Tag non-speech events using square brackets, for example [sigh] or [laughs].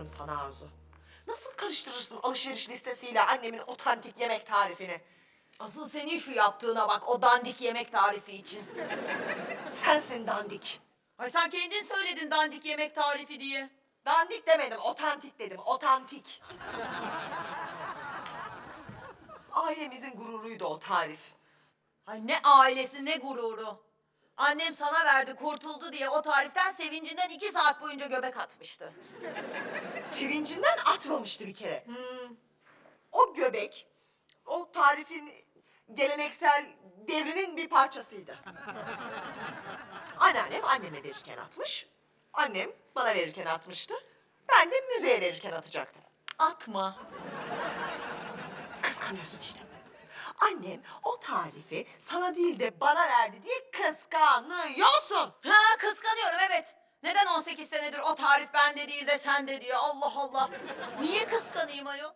Kızıyorum sana Arzu. Nasıl karıştırırsın alışveriş listesiyle annemin otantik yemek tarifini? Asıl senin şu yaptığına bak o dandik yemek tarifi için. Sensin dandik. Ay sen kendin söyledin dandik yemek tarifi diye. Dandik demedim, otantik dedim, otantik. [laughs] Ailemizin gururuydu o tarif. Ay ne ailesi ne gururu. Annem sana verdi kurtuldu diye o tariften sevincinden iki saat boyunca göbek atmıştı. Sevincinden atmamıştı bir kere. O göbek, o tarifin geleneksel devrinin bir parçasıydı. [laughs] Anneannem anneme verirken atmış. Annem bana verirken atmıştı. Ben de müzeye verirken atacaktım. Atma. Kıskanıyorsun işte. Annem o tarifi sana değil de bana verdi diye kıskanıyorsun. Ha. Neden 18 senedir o tarif bende değil de sende diyor Allah Allah. Niye kıskanayım ayol?